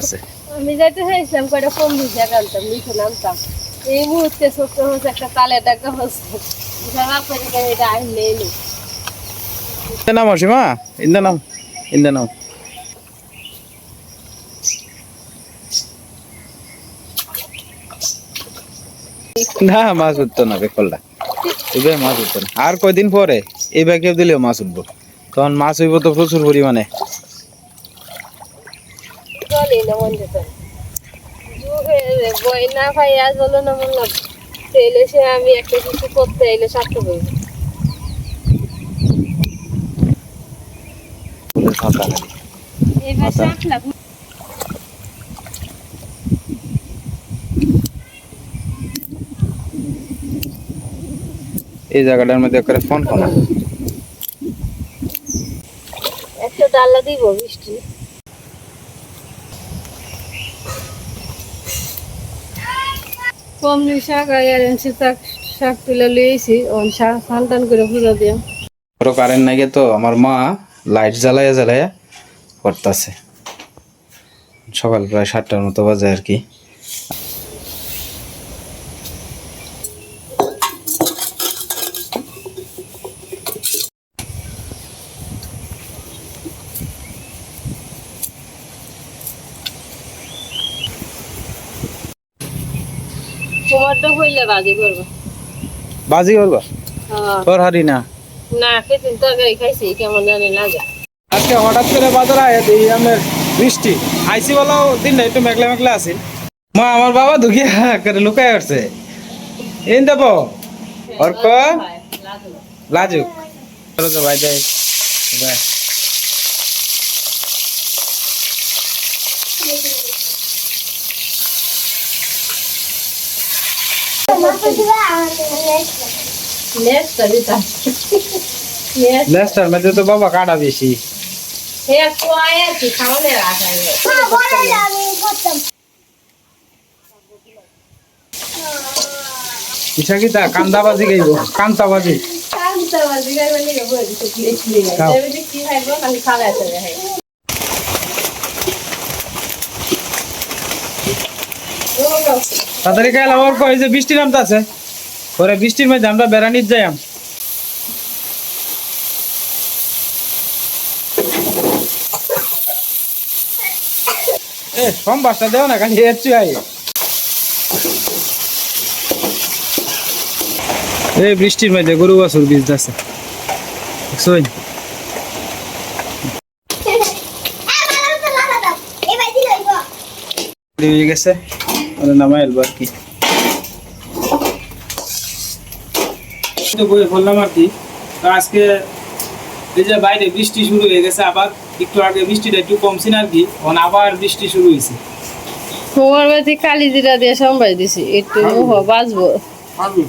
আছে। আমি যাইতে চাইছিলাম কয়টা কম ভিজা আনতাম নিচে নামতাম এই মুহূর্তে ছোট্ট হচ্ছে একটা তালে টাকা হচ্ছে যাওয়া করে গেলে এটা আনলে এলো নাম অসীমা ইন্দা নাম ইন্দা নাম না মাছ উঠতো না বেকলটা। এবার মাছ উঠতো না। আর কয়দিন পরে এই ব্যাগে দিলেও মাছ উঠবো। তখন মাছ হইব তো প্রচুর পরিমাণে। চলে না যেত বই না ভাই আজ না বললাম তেলে সে আমি একটা কিছু করতে এলে সাতটা বলব ফুলের পাতা খালি। এবার। সাত এই জায়গাটার মধ্যে করে ফোন ফোন একটা ডাল্লা দিব বৃষ্টি। কমলি শাক আর এনসি শাক শাক তুলে লিয়েছি ওন শাক সন্তান করে পূজা দিয়ে। বড় কারেন্ট নাই তো, আমার মা লাইট জ্বালাইয়া জ্বালাইয়া করতেছে। সকাল প্রায় সাতটার মতো বাজে আর কি। তোমারটা হইলে বাজি করব। বাজি করবা? হ্যাঁ। তোর হারি না? না সেদিন তরকারি খাইছি কেমন জানি লাগে। আজকে হঠাৎ করে বাজার আয়া দিই আমার বৃষ্টি আইসি বলাও দিনটা একটু মেঘলা মেঘলা আছে। মা আমার বাবা দুখিয়া করে লুকাই আসছে। এন দেব? অর্ক? লাজুক। ভাই যাই। বাই લેસ્ટર મેં તો બાબા કાઢા દેશી ઈશા કીધા કાંદાબાજી ગઈ કાંતાબાજી કાંતાબાજી ગઈ তাড়াতাড়ি খাইলাম। ওর কই যে বৃষ্টি নামতে আছে পরে বৃষ্টির মধ্যে আমরা বেড়ানির যাইম এ সোমবারটা দেও না খালি এর চুয়াই এই বৃষ্টির মধ্যে গরু বাছুর বীজ আছে। দেখছই গেছে। ওরা নামাই এলবো আর কি। তো বই বললাম আর কি। তো আজকে এই যে বাইরে বৃষ্টি শুরু হয়ে গেছে আবার একটু আগে বৃষ্টিটা একটু কমছে না আর কি এখন আবার বৃষ্টি শুরু হয়েছে। তোমার বাড়িতে কালি জিরা দিয়ে সম্ভাই দিছি একটু বাঁচবো বাজবো।